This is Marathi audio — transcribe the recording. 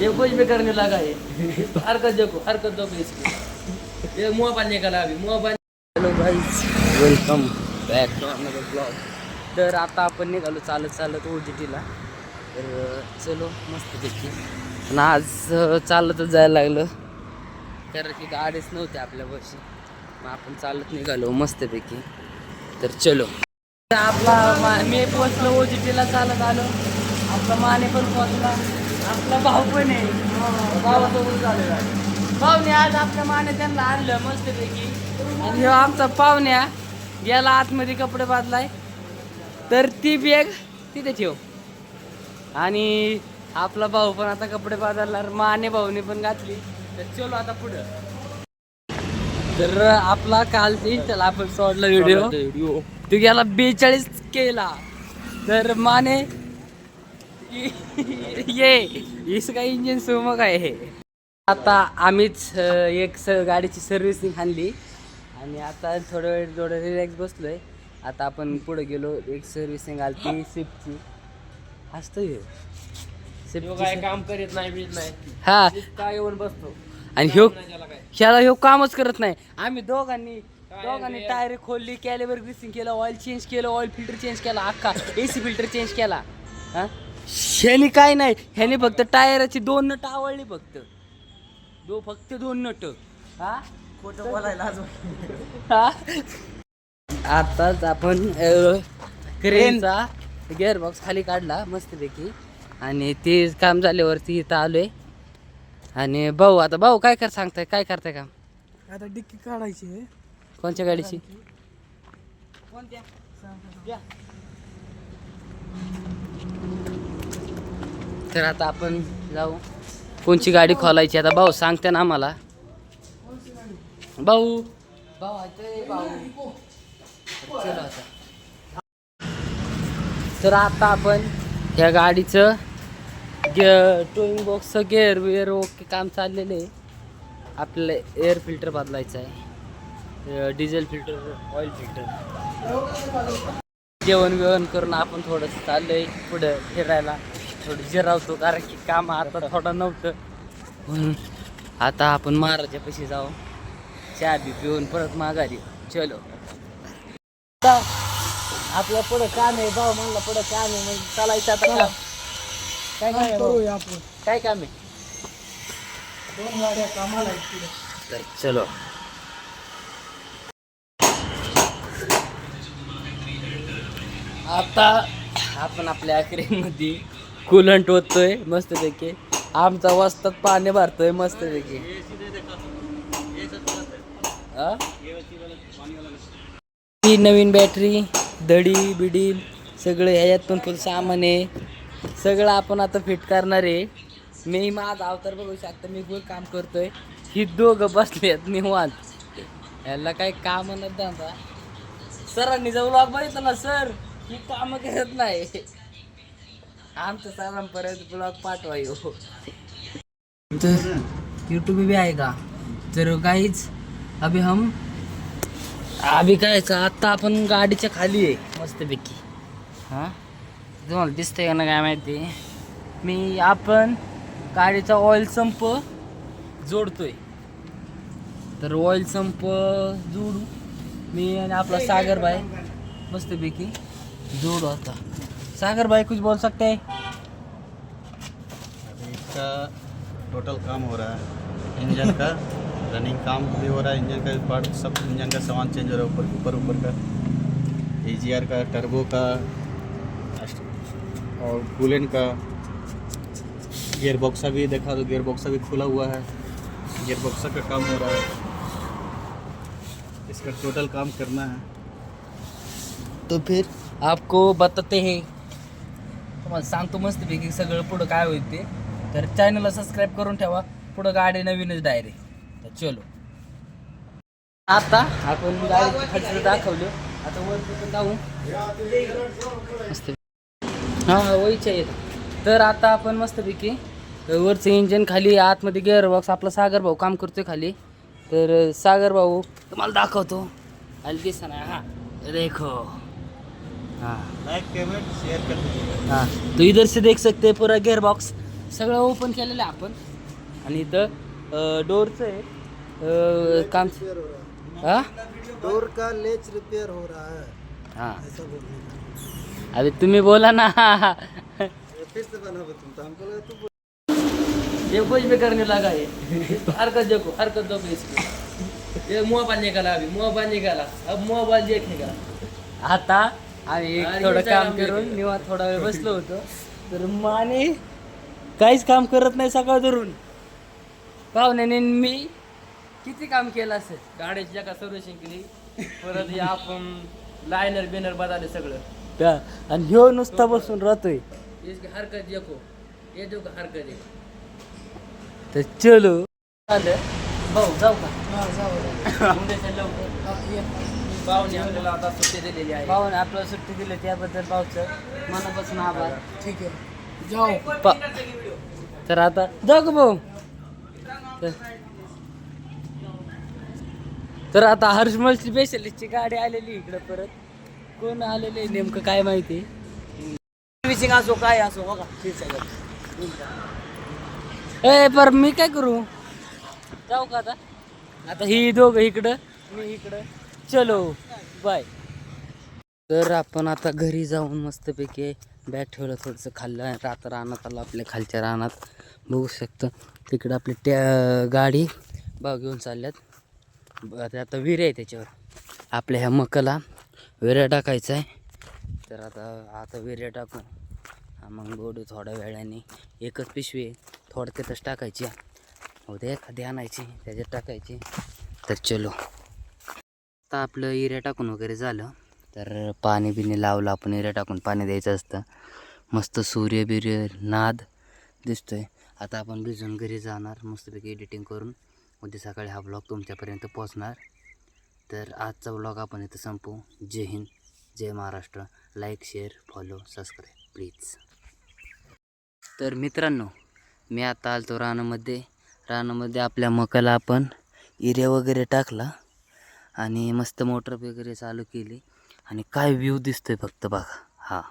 ये कुछ भी करने लगा है। हरकत देखो हरकत देखो इसकी। ये मुंह पानी का अभी मुंह पानी hello guys welcome back to another blog तर आता आपण निघालो चालत चालत ओ जी टीला तर चलो मस्तपैकी पण आज चालतच जायला लागलं। कारण की गाडीच नव्हती आपल्या बशी मग आपण चालत निघालो मस्तपैकी तर चलो। आपला मा- मी पोचलो ओ जी टीला चालत आलो। आपला माने पण पोचला आपला भाऊ पण आहे. भावासोबत झालेला पाहुणे आज आपल्या माने त्यांना आणलं मस्तपैकी. आणि ह्यो आमचा पाहुण्या गेला आतमध्ये कपडे बांधलाय तर ती बॅग तिथे ठेव. आणि आपला भाऊ पण आता कपडे बांधायला माने भाऊने पण घातली. तर चलो आता पुढं. तर आपला काल त्याला आपण सोडला व्हिडिओ तो गेला बेचाळीस केला. तर माने ये इसका इंजिन सुमक आहे आता आम्हीच एक स गाडीची सर्व्हिसिंग आणली आणि आता थोडं वेळ थोडं रिलॅक्स बसलोय. आता आपण पुढे गेलो एक सर्व्हिसिंग आली ती स्विफ्टची असतो काय काम करीत नाही बीत नाही. हा. काय येऊन बसतो? आणि ह्यो त्याला काय? ह्याला ह्यो कामच करत नाही. आम्ही दोघांनी दोघांनी टायर खोलली कॅलिबर ग्रीसिंग केलं ऑइल चेंज केलं ऑइल फिल्टर चेंज केला अख्खा एसी फिल्टर चेंज केला. हा? ह्यानी काय नाही ह्यानी फक्त टायराची दोन नट आवडली फक्त. दो फक्त दोन नट. हा? खोटं बोलायला हा? आताच आपण क्रेनचा गिअर बॉक्स खाली काढला मस्तपैकी. आणि ते काम झाल्यावरती इथं आलोय. आणि भाऊ आता भाऊ काय कर सांगताय काय करताय काम? आता डिक्की काढायची आहे. कोणत्या गाडीची? तर आता आपण जाऊ. कोणची गाडी खोलायची आता? भाऊ सांगते ना आम्हाला. भाऊ. भाऊ भाऊ. आता. तर आता आपण ह्या गाडीचं गे टोईंग बॉक्सचं गेअर वेअर ओके काम चाललेलं आहे. आपल्याला एअर फिल्टर बदलायचं आहे. डिझेल फिल्टर ऑइल फिल्टर जेवण वेवण करून आपण थोडंसं चाललंय पुढं फिरायला. थोडं जिरावतो कारण की काम आता थोडं नव्हतं. म्हणून आता आपण महाराजापाशी जाऊ. चहा बी पिऊन परत माघारी. चलो. आपलं पुढं काम आहे भाऊ म्हणलं पुढं काम आहे म्हणजे चालायचं आता काम. काय काम आहे भाऊ? करूया आपण. काय काम आहे? दोन गाड्या कामाला आहेत तर चलो. आता आपण आपल्या मध्ये कुलंट ओततोय मस्तपैकी. आमचा वस्तात पाणी भरतोय मस्तपैकी. हा? ही नवीन बॅटरी दडी बिडी सगळं ह्याच्यात पण फुल सामान आहे. सगळं आपण आता फिट करणार आहे. मी माझा अवतार बघू शकता मी फुल काम करतोय. ही दोघं बसलेत निवांत. ह्याला काही काम नाही सरांनी जवळ ब्लॉग बघितलं ना सर ही काम करत नाही. आमचं सरांपर्यंत ब्लॉग पाठवा येऊ तर यूट्यूब भी आएगा तर काहीच अभी हम अभी काय आता आपण गाडीच्या खाली आहे मस्तपैकी. हां? तुम्हाला दिसतंय का ना काय माहिती? मी आपण गाडीचा ऑइल संप जोडतोय. तर ऑइल संप जोडू. मी आणि आपला सागर भाई मस्तपैकी जोडू आता. सागर भाई कुछ बोल सकते हैं? अभी इसका टोटल काम हो रहा है। इंजन का रनिंग काम भी हो रहा है इंजन का पार्ट सब इंजन का सामान चेंज हो रहा है ऊपर ऊपर ऊपर का। एजीआर का टर्बो का और कूलन का। गियर बॉक्सा भी देखा तो गियर बॉक्सा भी खुला हुआ है। गियर बॉक्सा का काम हो रहा है। इसका टोटल काम करना है। तो फिर आपको बताते हैं तुम्हाला सांगतो मस्तपैकी सगळं पुढं काय होईल ते. तर चॅनलला सबस्क्राईब करून ठेवा. पुढं गाडी नवीनच डायरेक्ट तर चलो. आता आपण गाडी खाली आता वर जाऊ? मस्त. हां वयच्या आहेत तर आता आपण मस्तपैकी वरचं इंजन खाली आतमध्ये गिअर बॉक्स आपला सागर भाऊ काम करतोय खाली. तर सागर भाऊ तुम्हाला दाखवतो. खाली दिसा ना हां. देखो. लाइक पेमेंट शेयर कर दीजिएगा हाँ. तो इधर से देख सकते हैं पूरा गियर बॉक्स सगळं ओपन केलेलं आहे आपण. आणि इथं डोरचं आहे. अं, काम हा? डोर का लेच रिपेयर हो रहा है. हां. ऐसा बोलने अरे तुम्ही बोला ना. फिर से बना तुम तो हमको लगा तू ये कुछ भी करने लगा ये हरकत देखो हरकत देखो इसकी। ये मोबाइल निकाला अभी मोबाइल निकाला। अब मोबाइल देखेगा आता आम्ही आणि थोडं काम करून. निवांत थोडा वेळ बसलो होतो. तर माने काहीच काम करत नाही सकाळ धरून. पाहुण्याने मी किती काम केलं असेल? गाडीची जगा सर्व्हिसिंग केली परत हे आपण लायनर बिनर बदलले सगळं. त्या आणि ह्यो नुसता बसून राहतोय. इसकी हरकत देखो. ये देखो हरकत आहे तर चलो. आलं भाऊ जाऊ का? हाँ उद्याच्या लवकर. पाहुणे आपल्याला आता सुट्टी दिलेली आहे. भाऊने आपल्याला सुट्टी दिली त्याबद्दल भाऊचं मनापासून आभार. ठीक है जाओ पा तर आता जाऊ का भाऊ? तर- तर आता हर्षमल स्पेशलिस्टची गाडी आलेली इकडं परत. कोण आलेले नेमकं काय माहिती? सर्व्हिसिंग असो काय असो बघा. ए पर मी काय करू? जाऊ का आता? आता ही दोघं इकडं मी इकडं. चलो बाय तर आपण आता घरी जाऊन मस्तपैकी बॅग ठेवलं थोडंसं खाल्लं आता रानात आलं आपल्या खालच्या रानात. बघू शकतं तिकडं आपली त्या गाडी भाव घेऊन चालल्यात. ब- आता विरे आहे त्याच्यावर. आपल्या ह्या मकाला विऱ्या टाकायचा आहे. तर आता आता विऱ्या टाकून हा मग गोडू थोड्या वेळाने. एकच पिशवी आहे. थोडक्यातच टाकायची. उद्या एखादी आणायची त्याच्यात टाकायची. तर चलो. आता आपलं इऱ्या टाकून वगैरे झालं तर पाणी बिणी लावलं आपण इऱ्या टाकून पाणी द्यायचं असतं. मस्त सूर्य बिर्य नाद दिसतोय. आता आपण भिजून घरी जाणार मस्तपैकी एडिटिंग करून. उद्या सकाळी हा ब्लॉग तुमच्यापर्यंत पोचणार तर आजचा ब्लॉग आपण इथं संपू जय हिंद जय Maharashtra. Like share follow subscribe please तर मित्रांनो मी आता आलतो रानामध्ये. रानामध्ये आपल्या मकाला आपण इरे वगैरे टाकला. आणि मस्त मोटर वगैरे चालू केली. आणि काय व्ह्यू दिसतोय फक्त बघा. हा.